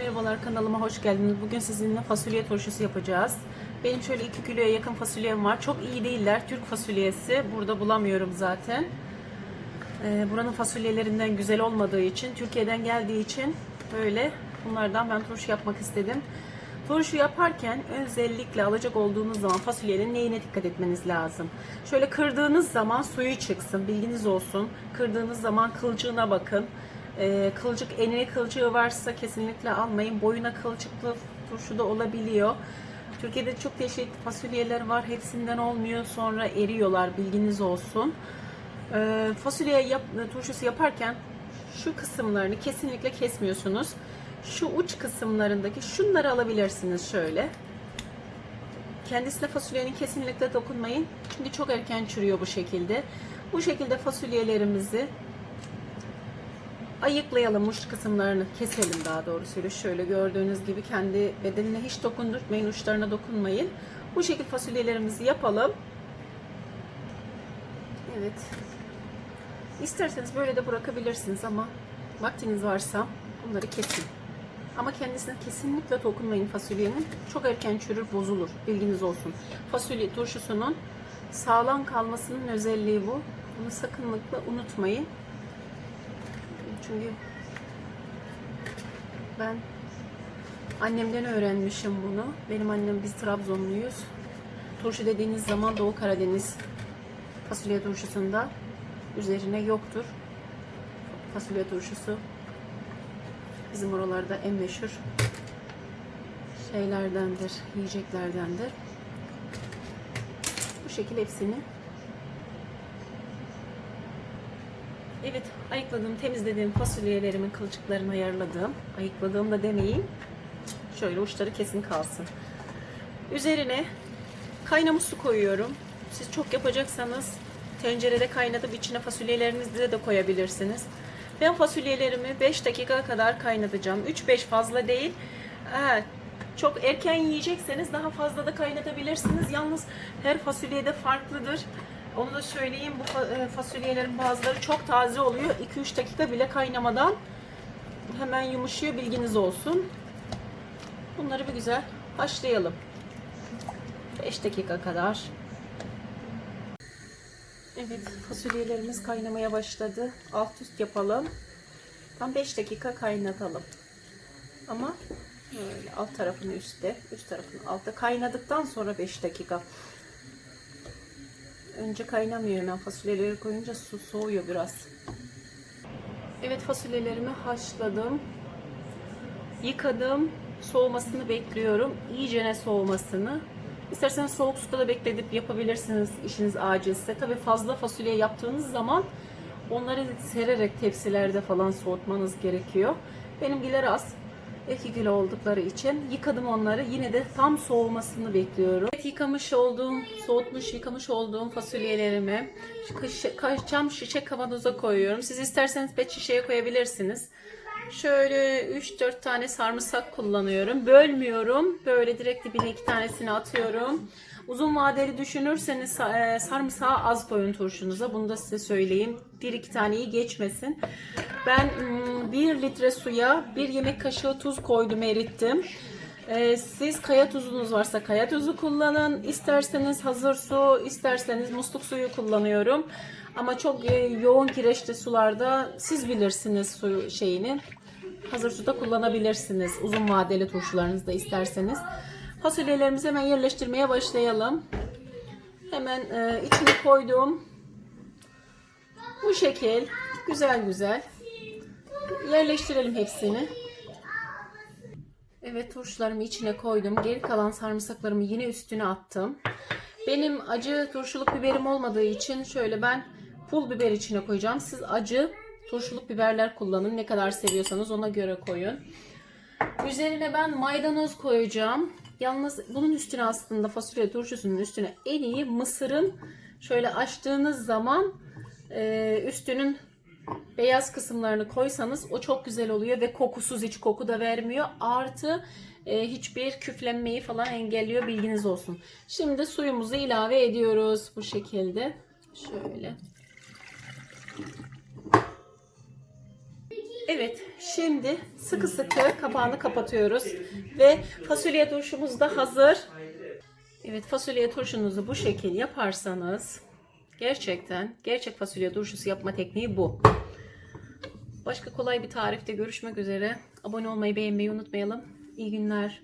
Merhabalar kanalıma hoş geldiniz. Bugün sizinle fasulye turşusu yapacağız. Benim şöyle 2 kiloya yakın fasulyem var. Çok iyi değiller. Türk fasulyesi. Burada bulamıyorum zaten. Ee, buranın fasulyelerinden güzel olmadığı için, Türkiye'den geldiği için böyle bunlardan ben turşu yapmak istedim. Turşu yaparken özellikle alacak olduğunuz zaman fasulyenin neyine dikkat etmeniz lazım. Şöyle kırdığınız zaman suyu çıksın, bilginiz olsun. Kırdığınız zaman kılcığına bakın. Ee, kılcık enine kılcığı varsa kesinlikle almayın. Boyuna kılçıklı turşu da olabiliyor. Türkiye'de çok değişik fasulyeler var. Hepsinden olmuyor. Sonra eriyorlar. Bilginiz olsun. Ee, fasulye yap, turşusu yaparken şu kısımlarını kesinlikle kesmiyorsunuz. Şu uç kısımlarındaki şunları alabilirsiniz şöyle. Kendisine fasulyenin kesinlikle dokunmayın. Çünkü çok erken çürüyor bu şekilde. Bu şekilde fasulyelerimizi ayıklayalım uç kısımlarını keselim daha doğrusu. Şöyle gördüğünüz gibi kendi bedenine hiç dokundurtmayın uçlarına dokunmayın. Bu şekilde fasulyelerimizi yapalım. Evet. İsterseniz böyle de bırakabilirsiniz ama vaktiniz varsa bunları kesin. Ama kendisine kesinlikle dokunmayın fasulyenin. Çok erken çürür bozulur. Bilginiz olsun. Fasulye turşusunun sağlam kalmasının özelliği bu. Bunu sakınlıkla unutmayın çünkü ben annemden öğrenmişim bunu. Benim annem biz Trabzonluyuz. Turşu dediğiniz zaman Doğu Karadeniz fasulye turşusunda üzerine yoktur. Fasulye turşusu bizim oralarda en meşhur şeylerdendir, yiyeceklerdendir. Bu şekilde hepsini Evet, ayıkladığım, temizlediğim fasulyelerimin kılçıklarını ayarladım. Ayıkladığım da demeyin. Şöyle uçları kesin kalsın. Üzerine kaynamış su koyuyorum. Siz çok yapacaksanız tencerede kaynatıp içine fasulyelerinizi de koyabilirsiniz. Ben fasulyelerimi 5 dakika kadar kaynatacağım. 3-5 fazla değil. Eğer çok erken yiyecekseniz daha fazla da kaynatabilirsiniz. Yalnız her fasulyede farklıdır. Onu da söyleyeyim bu e, fasulyelerin bazıları çok taze oluyor. 2-3 dakika bile kaynamadan hemen yumuşuyor bilginiz olsun. Bunları bir güzel haşlayalım. 5 dakika kadar. Evet fasulyelerimiz kaynamaya başladı. Alt üst yapalım. Tam 5 dakika kaynatalım. Ama böyle alt tarafını üstte, üst tarafını altta kaynadıktan sonra 5 dakika. Önce kaynamıyor hemen fasulyeleri koyunca su soğuyor biraz. Evet fasulyelerimi haşladım. Yıkadım. Soğumasını bekliyorum. İyicene soğumasını. İsterseniz soğuk suda da bekletip yapabilirsiniz işiniz acilse. Tabi fazla fasulye yaptığınız zaman onları sererek tepsilerde falan soğutmanız gerekiyor. Benimkiler az. 2 kilo oldukları için yıkadım onları. Yine de tam soğumasını bekliyorum. Evet, yıkamış olduğum, soğutmuş, yıkamış olduğum fasulyelerimi kış- cam şişe kavanoza koyuyorum. Siz isterseniz pet şişeye koyabilirsiniz. Şöyle 3-4 tane sarımsak kullanıyorum. Bölmüyorum. Böyle direkt dibine iki tanesini atıyorum. Uzun vadeli düşünürseniz e, sarımsağı az koyun turşunuza. Bunu da size söyleyeyim. 1-2 taneyi geçmesin. Ben 1 litre suya 1 yemek kaşığı tuz koydum erittim. E, Siz kaya tuzunuz varsa kaya tuzu kullanın. İsterseniz hazır su, isterseniz musluk suyu kullanıyorum. Ama çok e, yoğun kireçli sularda siz bilirsiniz suyu şeyini. Hazır suda kullanabilirsiniz. Uzun vadeli turşularınızda isterseniz. Fasulyelerimizi hemen yerleştirmeye başlayalım. Hemen e, içine koydum. Bu şekil güzel güzel yerleştirelim hepsini. Evet turşularımı içine koydum. Geri kalan sarımsaklarımı yine üstüne attım. Benim acı turşuluk biberim olmadığı için şöyle ben pul biber içine koyacağım. Siz acı turşuluk biberler kullanın. Ne kadar seviyorsanız ona göre koyun. Üzerine ben maydanoz koyacağım. Yalnız bunun üstüne aslında fasulye turşusunun üstüne en iyi mısırın şöyle açtığınız zaman e, üstünün beyaz kısımlarını koysanız o çok güzel oluyor ve kokusuz hiç koku da vermiyor. Artı e, hiçbir küflenmeyi falan engelliyor bilginiz olsun. Şimdi suyumuzu ilave ediyoruz bu şekilde. Şöyle. Evet, şimdi sıkı sıkı kapağını kapatıyoruz ve fasulye turşumuz da hazır. Evet, fasulye turşunuzu bu şekil yaparsanız gerçekten gerçek fasulye turşusu yapma tekniği bu. Başka kolay bir tarifte görüşmek üzere. Abone olmayı, beğenmeyi unutmayalım. İyi günler.